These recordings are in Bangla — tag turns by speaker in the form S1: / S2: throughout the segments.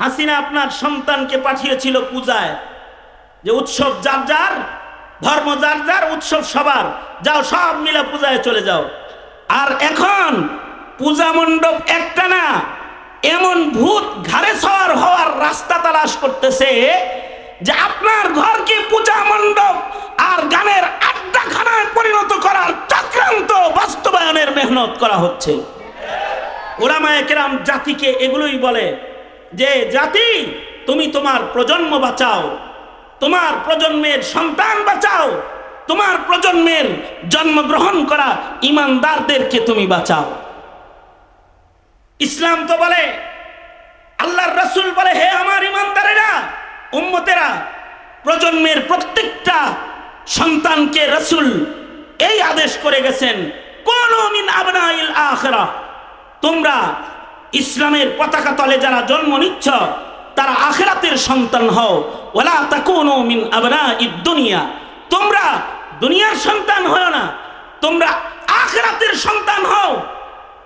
S1: হাসিনা আপনার সন্তানকে পাঠিয়েছিল পূজায়। যে উৎসব যার যার, ধর্ম যার যার, উৎসব সবার। যাও, সব মিলে পূজায় চলে যাও। আর এখন পূজা মণ্ডপ একটা না, এমন ভূত ঘাড়ে সওয়ার হওয়ার রাস্তা তালাশ করতেছে যে আপনার ঘরকে পূজা মণ্ডপ আর গানের আড্ডাখানায় পরিণত করার চক্রান্ত বাস্তবায়নের মেহনত করা হচ্ছে। ওলামায়ে কেরাম জাতিকে এগুলোই বলে যে জাতি, তুমি তোমার প্রজন্ম বাঁচাও। তোমার প্রজন্মের সন্তান বাঁচাও। তোমার প্রজন্মের জন্মগ্রহণ করা ইমানদারদেরকে তুমি বাঁচাও। ইসলাম তো বলে, আল্লাহর রসুল বলে, হে আমার ইমানদারেরা, উম্মতেরা, প্রজন্মের প্রত্যেকটা সন্তানকে রসুল এই আদেশ করে গেছেন কোন আবনাইল আখরা তোমরা ইসলামের পতাকা তলে যারা জন্ম নিচ্ছ, তারা আখেরাতের সন্তান হও। ওলা তাকুনো মিন আবনা দুনিয়া। তোমরা দুনিয়ার সন্তান হও না, তোমরা আখেরাতের সন্তান হও।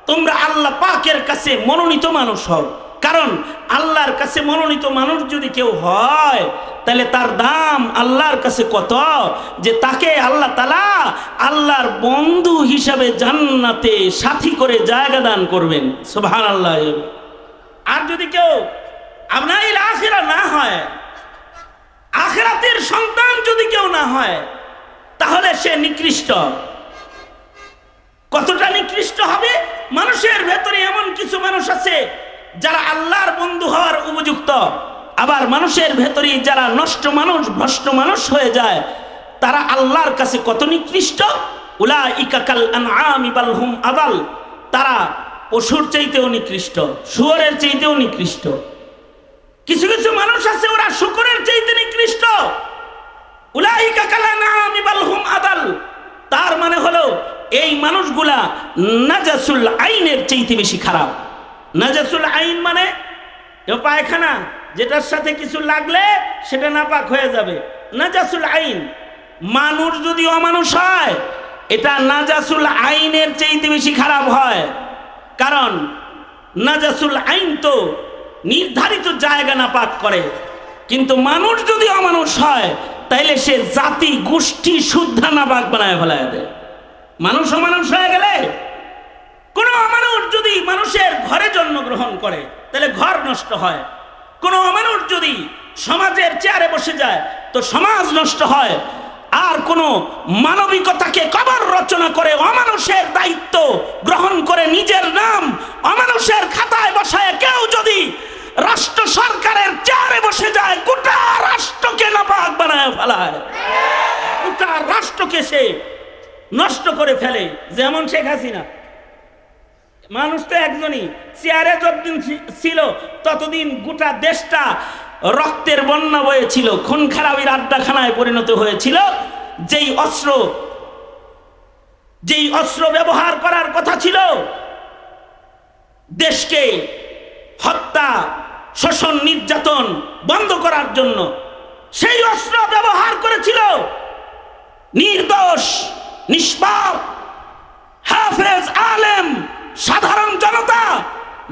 S1: তোমরা আল্লাহ পাকের কাছে মনোনীত মানুষ হও। কারণ আল্লাহর কাছে মনোনীত মানুষ যদি কেউ হয়, তাহলে তার দাম আল্লাহর কাছে কত? যে তাকে আল্লাহ তালা আল্লাহর বন্ধু হিসাবে জান্নাতে সাথী করে জায়গা দান করবেন। সোভান আল্লাহ আর যদি কেউ আপনার আখেরা না হয়, আখেরাতের সন্তান যদি কেউ না হয়, তাহলে সে নিকৃষ্ট। কতটা নিকৃষ্ট হবে? মানুষের ভেতরে এমন কিছু মানুষ আছে যারা আল্লাহর বন্ধু হওয়ার উপযুক্ত, আবার মানুষের ভেতরে যারা নষ্ট মানুষ, ভ্রষ্ট মানুষ হয়ে যায়, তারা আল্লাহর কাছে কত নিকৃষ্ট? উলা ইকাকাল আনআমি বাল হুম আদাল। তারা পশুর চাইতেও নিকৃষ্ট, শুয়োরের চাইতেও নিকৃষ্ট। কিছু কিছু মানুষ আছে, ওরা শুকরের চাইতে নিকৃষ্ট। আদাল। তার মানে হলো, এই মানুষগুলা নাজাসুল আইনের চাইতে বেশি খারাপ। নাজাসুল আইন মানে পায়খানা, যেটার সাথে কিছু লাগলে সেটা নাপাক হয়ে যাবে। নাজাসুল আইন, মানুষ যদি অমানুষ হয়, এটা নাজাসুল আইনের চাইতে বেশি খারাপ হয়। কারণ নাজাসুল আইন তো নির্ধারিত জায়গা নাপাক করে। কিন্তু মানুষ যদি অমানুষ হয়, তাইলে সে জাতি গোষ্ঠী শুদ্ধা নাপাক বানায় ফেলায় দেয়। মানুষ অমানুষ হয়ে গেলে কোনো অমানুষ যদি মানুষের ঘরে জন্মগ্রহণ করে, তাহলে ঘর নষ্ট হয়। কোনো অমানুষ যদি সমাজের চেয়ারে বসে যায়, তো সমাজ নষ্ট হয়। আর কোনো মানবিকতাকে কবর রচনা করে অমানুষের দায়িত্ব গ্রহণ করে নিজের নাম অমানুষের খাতায় বসায়, কেউ যদি রাষ্ট্র সরকারের চেয়ারে বসে যায়, গোটা রাষ্ট্রকে নাপাক বানায় ফেলায়। গোটা রাষ্ট্রকে সে নষ্ট করে ফেলে, যেমন শেখ হাসিনা। মানুষ তো একজনই। চেয়ারে যতদিন ছিল, ততদিন গোটা দেশটা রক্তের বন্যা বয়েছিল, খুন খারাপির আড্ডাখানায় পরিণত হয়েছিল। যেই অস্ত্র যেই অস্ত্র ব্যবহার করার কথা ছিল, দেশকে হত্যা, শোষণ, নির্যাতন বন্ধ করার জন্য সেই অস্ত্র ব্যবহার করেছিল। নির্দোষ, নিষ্পাপ, হাফেজ আলেম সাধারণ জনতা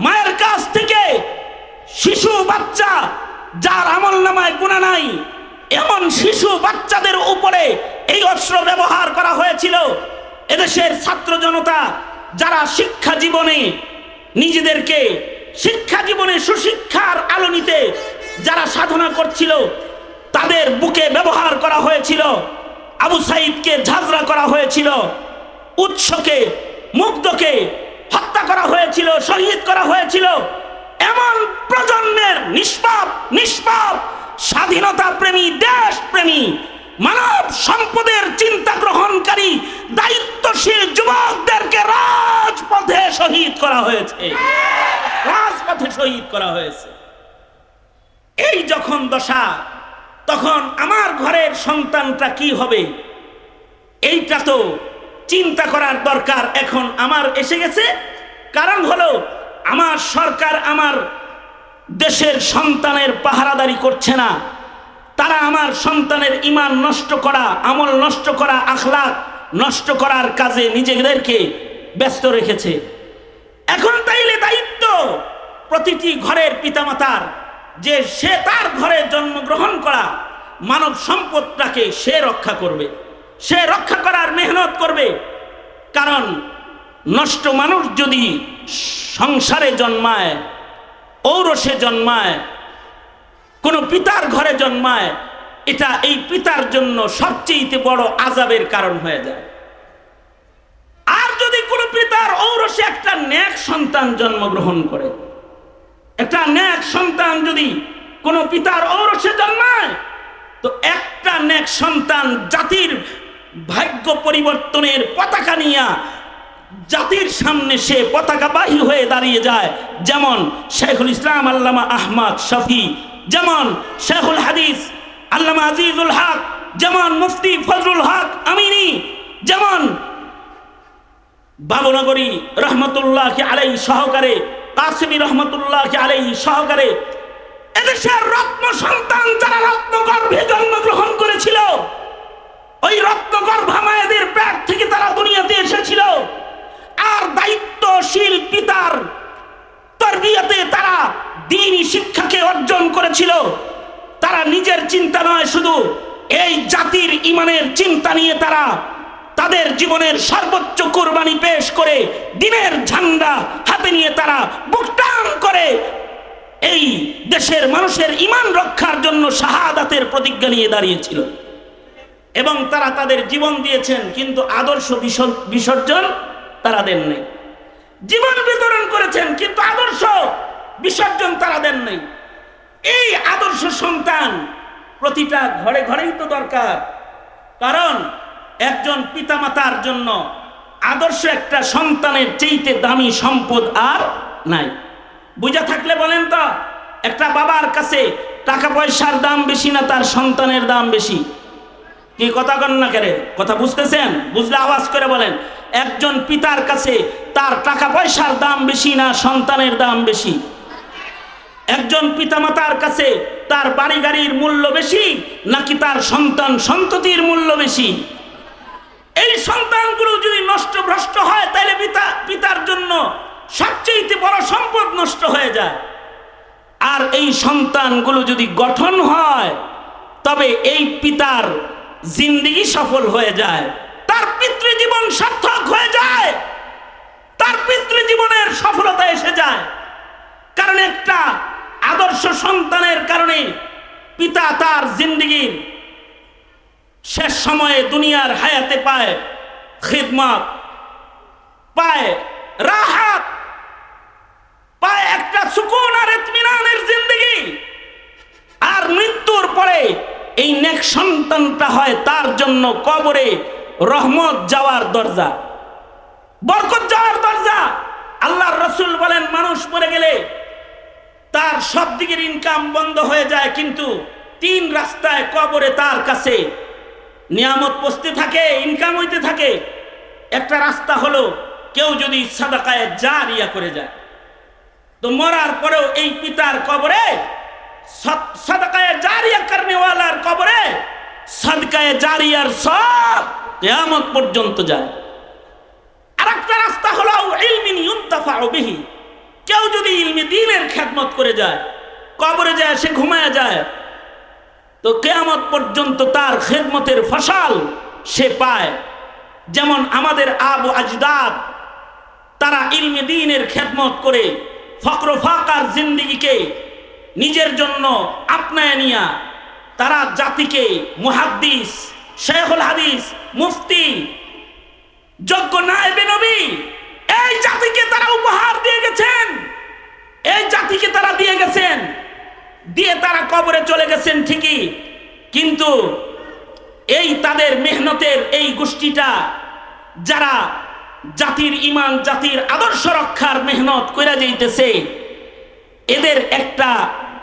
S1: মায়ের কাছ থেকে শিশু, বাচ্চা, যার আমল নামায় গুণা নাই, এমন শিশু, বাচ্চাদের উপরে এই অস্ত্র ব্যবহার করা হয়েছিল। এদেশের ছাত্র জনতা, যারা শিক্ষা জীবনে নিজেদেরকে শিক্ষা জীবনে সুশিক্ষার আলো নিতে যারা সাধনা করছিল, তাদের বুকে ব্যবহার করা হয়েছিল, আবু সাইদকে ঝাঁঝরা করা হয়েছিল, উৎসকে, মুগ্ধকে হত্যা করা হয়েছিল, শহীদ করা হয়েছিল। এমন প্রজন্মের নিষ্পাপ নিষ্পাপ স্বাধীনতা প্রেমী দেশ প্রেমী মানব সম্পদের চিন্তা গ্রহণকারী, দায়িত্বশীল যুবকদেরকে রাজপথে শহীদ করা হয়েছে। রাজপথে শহীদ করা হয়েছে। এই যখন দশা, তখন আমার ঘরের সন্তানটা কি হবে? এইটা তো চিন্তা করার দরকার এখন আমার এসে গেছে। কারণ হলো, আমার সরকার আমার দেশের সন্তানের পাহারাদারি করছে না। তারা আমার সন্তানের ইমান নষ্ট করা, আমল নষ্ট করা আখলাক নষ্ট করার কাজে নিজেদেরকে ব্যস্ত রেখেছে। এখন তাইলে দায়িত্ব প্রতিটি ঘরের পিতামাতার যে সে তার ঘরে জন্মগ্রহণ করা মানব সম্পদটাকে সে রক্ষা করবে। সে রক্ষা করার মেহনত করবে। কারণ নষ্ট মানুষ যদি সংসারে জন্মায়, ঔরসে জন্মায়, কোনো পিতার ঘরে জন্মায়, এটা এই পিতার জন্য সবচেয়ে বড় আজাবের কারণ হয়ে যায়। আর যদি কোনো পিতার ঔরসে একটা ন্যাক সন্তান জন্মগ্রহণ করে, একটা ন্যাক সন্তান যদি কোনো পিতার ঔরসে জন্মায়, তো একটা ন্যাক সন্তান জাতির ভাগ্য পরিবর্তনের পতাকা নিয়ে জাতির সামনে সে পতাকাবাহী হয়ে দাঁড়িয়ে যায়। যেমন শেখুল ইসলাম আল্লামা আহমদ শফি, যেমন শেখুল হাদিস আল্লামা আজিজুল হক, যেমন মুফতি ফজলুল হক আমিনী, যেমন বাবুনগরী রহমতুল্লাহ আলাই সহকারে, কাসিমি রহমতুল্লাহ আলাই সহকারে এদেশের রত্ন সন্তান যারা রত্ন গর্ভে জন্মগ্রহণ করেছিল ওই রত্ন গর্ভামায়েদের পেট থেকে তারা দুনিয়াতে এসেছিল। আর দায়িত্বশীল পিতার তরবিয়াতে তারা দিনই শিক্ষাকে অর্জন করেছিল। তারা নিজের চিন্তা নয়, শুধু এই জাতির ইমানের চিন্তা নিয়ে তারা তাদের জীবনের সর্বোচ্চ কোরবানি পেশ করে দিনের ঝান্ডা হাতে নিয়ে তারা বুকটান করে এই দেশের মানুষের ইমান রক্ষার জন্য শাহাদাতের প্রতিজ্ঞা নিয়ে দাঁড়িয়েছিল। এবং তারা তাদের জীবন দিয়েছেন, কিন্তু আদর্শ বিসর- বিসর্জন তারা নাই জীবন বিতরণ করেছেন, কিন্তু আদর্শ বিসর্জন তারা নাই এই আদর্শ সন্তান প্রতিটা ঘরে ঘরেই তো দরকার। কারণ একজন পিতামাতার জন্য আদর্শ একটা সন্তানের চেইতে দামি সম্পদ আর নাই। বুঝা থাকলে বলেন তো, একটা বাবার কাছে টাকা পয়সার দাম বেশি না তার সন্তানের দাম বেশি? কি কথা কন না কথা বুঝতেছেন? বুঝলে আওয়াজ করে বলেন, একজন পিতার কাছে তার টাকা পয়সার দাম বেশি না সন্তানের দাম বেশি? একজন পিতামাতার কাছে তার বাড়ি গাড়ির মূল্য বেশি নাকি তার সন্তান সন্ততির মূল্য বেশি? এই সন্তানগুলো যদি নষ্ট ভ্রষ্ট হয় তাহলে পিতা, পিতার জন্য সবচেয়ে বড় সম্পদ নষ্ট হয়ে যায়। আর এই সন্তানগুলো যদি গঠন হয়, তবে এই পিতার জিন্দিগি সফল হয়ে যায়, তার পিতৃজীবন সার্থক হয়ে যায়, তার পিতৃজীবনের সফলতা এসে যায়। কারণ একটা আদর্শ সন্তানের কারণে পিতা তার জিন্দিগির শেষ সময়ে দুনিয়ার হায়াতে পায়, খিদমত, পায় রাহাত, পায় একটা সুকুন আর ইতমিনানের জিন্দগি। আর মৃত্যুর পরে এই নেক সন্তানটা হয় তার জন্য কবরে রহমত যাওয়ার দরজা, বরকত যাওয়ার দরজা। আল্লাহর রসুল বলেন, মানুষ মরে গেলে তার সব দিকের ইনকাম বন্ধ হয়ে যায়, কিন্তু তিন রাস্তায় কবরে তার কাছে নিয়ামত পৌঁছতে থাকে ইনকাম হইতে থাকে। একটা রাস্তা হলো কেউ যদি সাদাকায় জারিয়া করে যায়। তো মরার পরেও এই পিতার কবরে সদকায়ে জারিয়া করনেওয়ালার কবরে, সদকায়ে জারিয়ার সব কেয়ামত পর্যন্ত যায়। আর একটা রাস্তা হলো ইলমিন ইউনতাফাউ বিহি। কেউ যদি ইলমি দিনের খেদমত করে যায়, কবরে যায়, সে ঘুমায় যায়, তো কেয়ামত পর্যন্ত তার খেদমতের ফসল সে পায়। যেমন আমাদের আবু আজদাদ, তারা ইলমে দিনের খেদমত করে ফকর ফাকার জিন্দিগিকে নিজের জন্য আপনায় নিয়া তারা জাতিকে মুহাদ্দিস, শেখুল হাদিস, মুফতি, যোগ্য নায়েবে নবী, এই জাতিকে তারা উপহার দিয়ে গেছেন। এই জাতিকে তারা দিয়ে গেছেন। দিয়ে তারা কবরে চলে গেছেন ঠিকই, কিন্তু এই তাদের মেহনতের এই গোষ্ঠীটা, যারা জাতির ইমান, জাতির আদর্শ রক্ষার মেহনত করে যাইতেছে, এদের একটা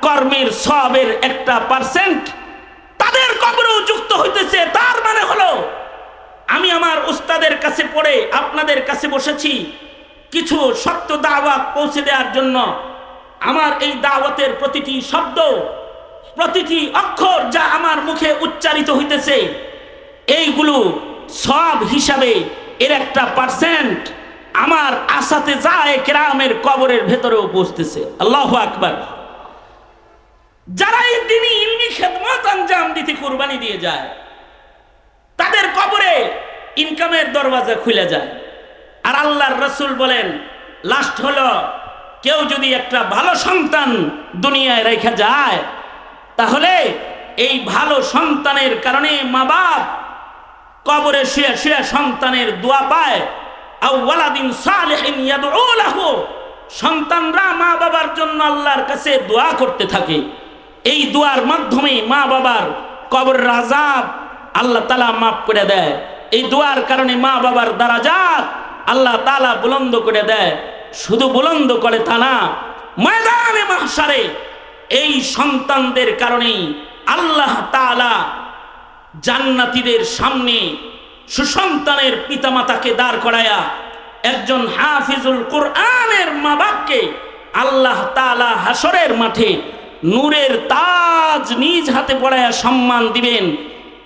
S1: কর্মের সবের একটা পার্সেন্ট তাদের কবরেও যুক্ত হইতেছে। তার মানে হলো, আমি আমার উস্তাদের কাছে পড়ে আপনাদের কাছে বসেছি কিছু সত্য দাওয়াত পৌঁছে দেওয়ার জন্য। আমার এই দাওয়াতের প্রতিটি শব্দ, প্রতিটি অক্ষর যা আমার মুখে উচ্চারিত হইতেছে, এইগুলো সব হিসাবে এর একটা পার্সেন্ট আমার আশাতে যায় কেরামের কবরের ভেতরেও পৌঁছতেছে। আল্লাহ আকবার যারা এই দিনই ইলমি খেদমত আঞ্জাম দিতে কোরবানি দিয়ে যায়, তাদের কবরে ইনকামের দরওয়াজা খুলে যায়। আর আল্লাহর রসুল বলেন লাস্ট হলো, কেউ যদি একটা ভালো সন্তান দুনিয়ায় রেখে যায়, তাহলে এই ভালো সন্তানের কারণে মা বাপ কবরে শুয়ে শুয়ে সন্তানের দোয়া পায়। সন্তানরা মা বাবার জন্য আল্লাহর কাছে দোয়া করতে থাকে। এই দোয়ার মাধ্যমে মা বাবার কবর রাজাব আল্লাহ তালা মাফ করে দেয়। এই দোয়ার কারণে মা বাবার দারাজাত আল্লাহ তালা বুলন্দ করে দেয়। শুধু বুলন্দ করে তা না, ময়দানে মাহসারে এই সন্তানদের কারণেই আল্লাহ তালা জান্নাতীদের সামনে সুসন্তানের পিতামাতাকে দাঁড় করায়া একজন হাফিজুল কোরআনের মা বাপকে আল্লাহ তালা হাসরের মাঠে নূরের তাজ নিজ হাতে পড়ায়া সম্মান দিবেন।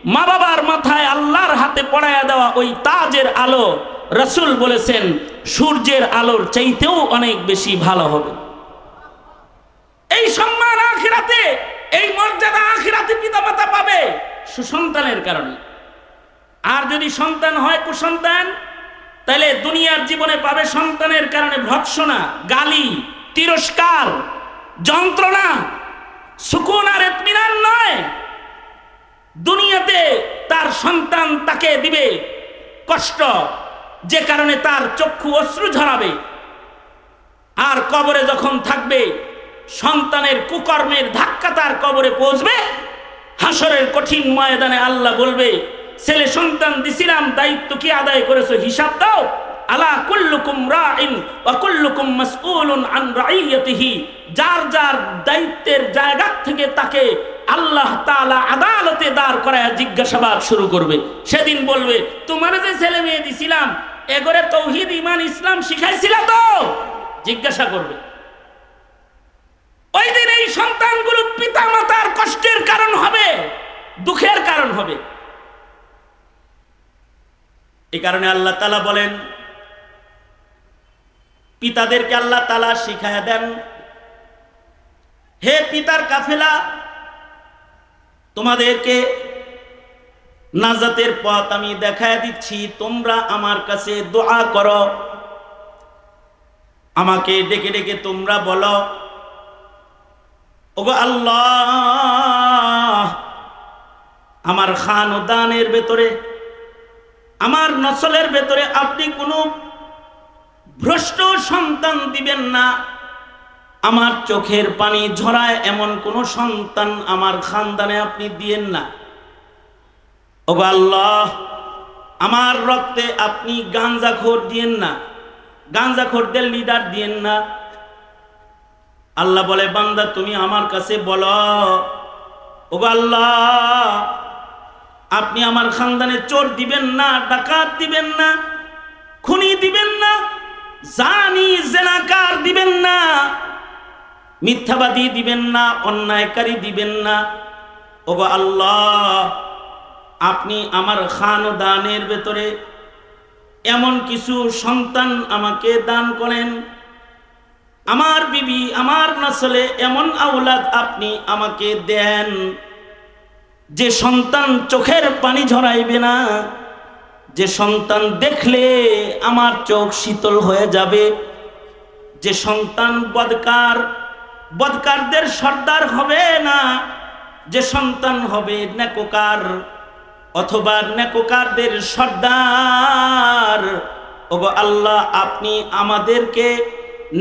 S1: মা বাবার মাথায় আল্লাহর হাতে পড়ায়া দেওয়া ওই তাজের আলো রসুল বলেছেন, সূর্যের আলোর চাইতেও অনেক বেশি ভালো হবে। এই সম্মান আখিরাতে, এই মর্যাদা আখিরাতে পিতামাতা পাবে সুসন্তানের কারণে। আর যদি সন্তান হয় কুসন্তান, তাহলে দুনিয়ার জীবনে পাবে সন্তানের কারণে ভৎসনা, গালি, তিরস্কার, যন্ত্রণা সুকুন আর এতমিনান নয়। দুনিয়াতে তার সন্তান তাকে দিবে কষ্ট, যে কারণে তার চক্ষু অশ্রু ঝরাবে। আর কবরে যখন থাকবে, সন্তানের কুকর্মের ধাক্কা তার কবরে পৌঁছবে। হাসরের কঠিন ময়দানে আল্লাহ বলবে, ছেলে সন্তান দিছিলাম, দায়িত্ব কি আদায় করেছ? হিসাব দাও। আলা কুল্লুকুম রাইন ওয়া কুল্লুকুম মাসউলুন আন রাইয়াতিহি। যার যার দায়িত্বের জায়গা থেকে তাকে আল্লাহ তাআলা আদালতে দাঁড় করায় জিজ্ঞাসাবাদ শুরু করবে। সেদিন বলবে, তোমার যে ছেলে মেয়ে দিছিলাম এগরে তৌহিদ ইমান ইসলাম শিখাইছিল তো? জিজ্ঞাসা করবে। ওই দিন এই সন্তানগুলো পিতা মাতার কষ্টের কারণ হবে, দুঃখের কারণ হবে। এই কারণে আল্লাহ তালা বলেন পিতাদেরকে আল্লাহ তালা শিখায়া দেন, হে পিতার কাফেলা, তোমাদেরকে নাজাতের পথ আমি দেখায় দিচ্ছি, তোমরা আমার কাছে দোয়া করো। আমাকে ডেকে ডেকে তোমরা বলো, ওগো আল্লাহ, আমার খান ও দানের ভেতরে, আমার নসলের ভেতরে আপনি কোনো ভ্রষ্ট সন্তান দিবেন না। আমার চোখের পানি ঝরায় এমন কোন সন্তান আমার খানদানে আপনি দিয়েন না। ওগো আল্লাহ, আমার রক্তে আপনি গাঞ্জাখোর দিয়েন না। গাঞ্জাখোরদের লিডার দিয়েন না। আল্লাহ বলে, বান্দা, তুমি আমার কাছে বলো। ওগো আল্লাহ, আপনি আমার খানদানে চোর দিবেন না, ডাকাত দিবেন না, খুনি দিবেন না জানি জেনাকার দিবেন না, মিথ্যাবাদী দিবেন না, অন্যায়কারী দিবেন না। ওগো আল্লাহ, আপনি আমার খান ও দানের ভেতরে এমন কিছু সন্তান আমাকে দান করেন। আমার বিবি, আমার নসলে এমন আউলাদ আপনি আমাকে দেন, যে সন্তান চোখের পানি ঝরাইবে না। যে সন্তান দেখলে আমার চোখ শীতল হয়ে যাবে, যে সন্তান বদকার, বদকারদের সর্দার হবে না, যে সন্তান হবে নেকোকার অথবা নেকোকারদের সর্দার। ওগো আল্লাহ, আপনি আমাদেরকে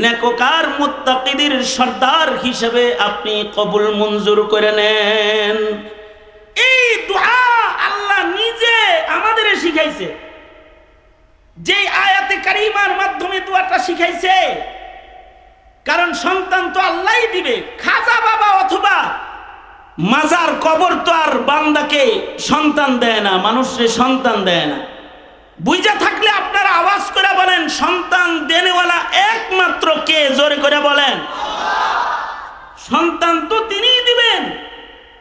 S1: নেকোকার মুত্তাকিদের সর্দার হিসেবে আপনি কবুল মঞ্জুর করে নেন। এই দোয়া আল্লাহ নিজে আমাদের শিখাইছে। যে আয়াতে কারিমার মাধ্যমে দোয়াটা শিখাইছে, কারণ সন্তান তো আল্লাহই দিবে, খাজা বাবা অথবা মাজার কবর তো আর বান্দাকে সন্তান দেয় না মানুষের সন্তান দেয় না। বুঝা থাকলে আপনারা আওয়াজ করে বলেন, সন্তান দেনেওয়ালা একমাত্র কে? জোরে করে বলেন। সন্তান তো তিনিই দিবেন।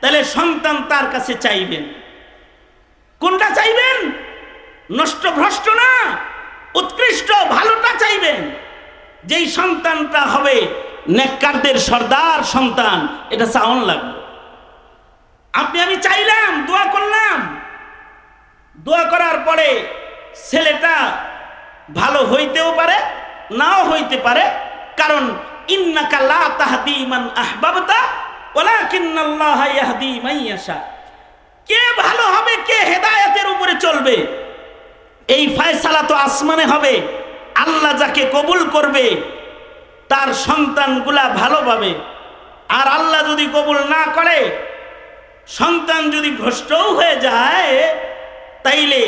S1: তাহলে সন্তান তার কাছে চাইবেন। কোনটা চাইবেন? নষ্ট ভ্রষ্ট না? উৎকৃষ্ট, ভালোটা চাইবেন। যেই সন্তানটা হবে নেককারদের সর্দার সন্তান, এটা চাওন লাগবে। আপনি আমি চাইলাম, দোয়া করলাম। দোয়া করার পরে ছেলেটা ভালো হইতেও পারে, নাও হইতে পারে, কারণ ইন্নাকা লা তাহদি মান আহবাবতা ওয়ালাকিন্নাল্লাহ ইয়াহদি মান ইয়াশা। কে ভালো হবে, কে হেদায়েতের উপরে চলবে? এই ফয়সালা তো আসমানে হবে। আল্লাহ যাকে কবুল করবে, তার সন্তানগুলা ভালো পাবে। আর আল্লাহ যদি কবুল না করে, সন্তান যদি ভ্রষ্টও হয়ে যায়, তাইলে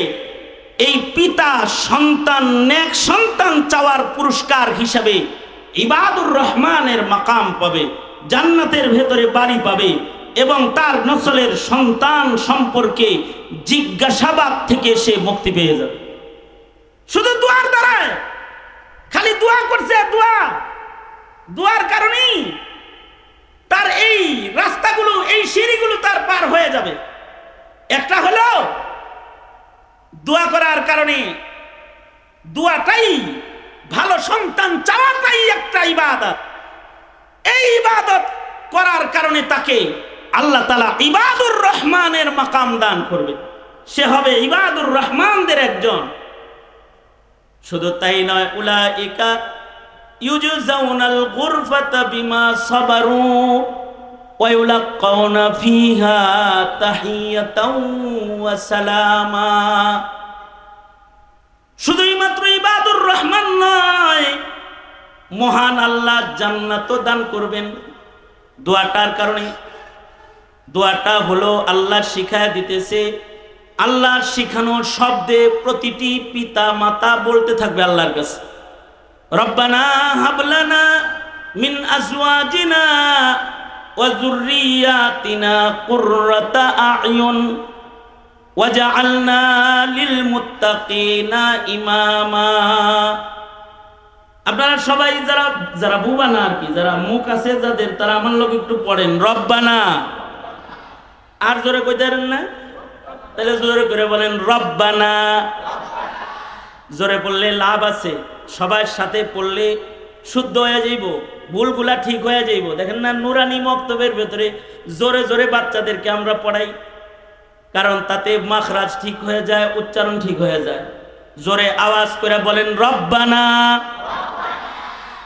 S1: এই পিতা সন্তান, নেক সন্তান চাওয়ার পুরস্কার হিসাবে ইবাদুর রহমানের মাকাম পাবে। জান্নাতের ভেতরে বাড়ি পাবে এবং তার নসলের সন্তান সম্পর্কে জিজ্ঞাসাবাদ থেকে সে মুক্তি পেয়ে যাবে। শুধু দুয়ার দ্বারায় খালি দোয়া করছে দোয়া। দোয়ার কারণেই তার এই রাস্তাগুলো, এই সিঁড়িগুলো তার পার হয়ে যাবে। একটা হলো দোয়া করার কারণে দোয়াটাই ভালো সন্তান চাওয়াটাই একটা ইবাদত। এই ইবাদত করার কারণে তাকে আল্লাহ তালা ইবাদুর রহমানের মাকাম দান করবে সে হবে ইবাদুর রহমানদের একজন। শুধু তাই নয় ইউজজাউনাল গুরফাতা বিমা শুধুই মাত্র ইবাদুর রহমান নয় মহান আল্লাহ জান্নাত দান করবেন। দোয়াটার কারণে। দোয়াটা হলো আল্লাহ শিখায় দিতেছে। আল্লাহর শিখানোর শব্দে প্রতিটি পিতা মাতা বলতে থাকবে আল্লাহর কাছে। রব্বানা হাবলানা মিন আজওয়াজিনা ওয়া যুররিয়াতিনা কুররাতা আয়ুন ওয়াজআলনা লিল মুত্তাকিনা ইমামা। আপনারা সবাই যারা যারা বুবানা আর কি, যারা মুখ আছে যাদের, তারা আমার লোক একটু পড়েন। রব্বানা। আর জোরে কইতে পারেন না? তাহলে জোরে করে বলেন, রব্বানা। জোরে পড়লে লাভ আছে। সবার সাথে পড়লে শুদ্ধ হয়ে যাইব, ভুলগুলা ঠিক হয়ে যাইব। দেখেন না, নুরানি মক্তবের ভেতরে জোরে জোরে বাচ্চাদেরকে আমরা পড়াই, কারণ তাতে মাখরাজ ঠিক হয়ে যায়, উচ্চারণ ঠিক হয়ে যায়। জোরে আওয়াজ করে বলেন, রব্বানা।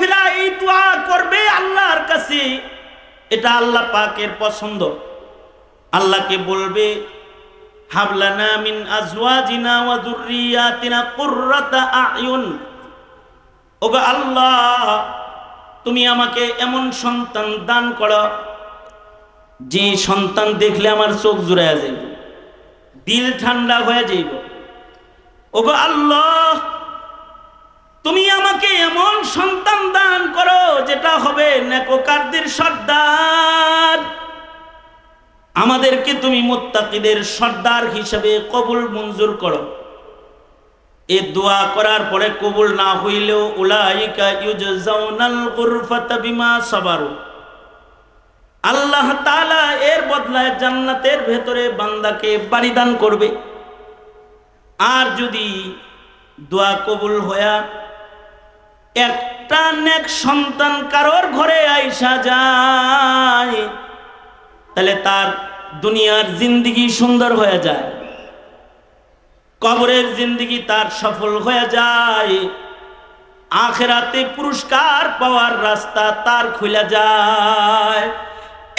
S1: কাফিলা এই দোয়া করবে আল্লাহর কাছে, এটা আল্লাহ পাকের পছন্দ। আল্লাহকে বলবে, হাবলানা মিন আজওয়াজিনা ওয়া যুররিয়াতিনা কুররাতা আয়ুন। ওগো আল্লাহ, তুমি আমাকে এমন সন্তান দান করো, যে সন্তান দেখলে আমার চোখ জুড়াইয়া যাইব, দিল ঠান্ডা হয়ে যাইব। ওগো আল্লাহ তুমি আমাকে এমন সন্তান দান করো যেটা হবে নেকোকারদের সর্দার। আমাদেরকে তুমি মুত্তাকিদের সর্দার হিসেবে কবুল মঞ্জুর করো। এ দোয়া করার পরে কবুল না হইলেও উলাইকা আল্লাহ তাআলা এর বদলায় জান্নাতের ভেতরে বান্দাকে বাড়ি দান করবে। আর যদি দোয়া কবুল হয়া একটা নেক সন্তান কারোর ঘরে আইসা যায়, তাহলে তার দুনিয়ার জিন্দিগি সুন্দর হয়ে যায়, কবরের জিন্দিগি তার সফল হয়ে যায়, আখেরাতে পুরস্কার পাওয়ার রাস্তা তার খুলে যায়।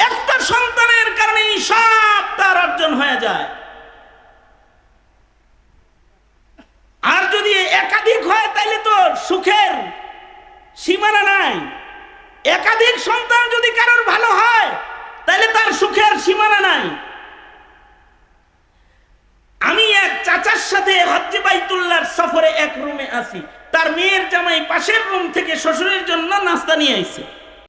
S1: একটা সন্তানের কারণে সব তার অর্জন হয়ে যায়। আর যদি একাধিক হয়, তাহলে তো সুখের সীমানা নাই। একাধিক সন্তান যদি কারোর ভালো হয়, তাহলে তার সুখের সীমানা নাই। আমি এক চাচার সাথে হজ্জে বাইতুল্লার সফরে এক রুমে আছি। তার মেয়ের জামাই পাশের রুম থেকে শ্বশুরের জন্য নাস্তা নিয়ে আইছে।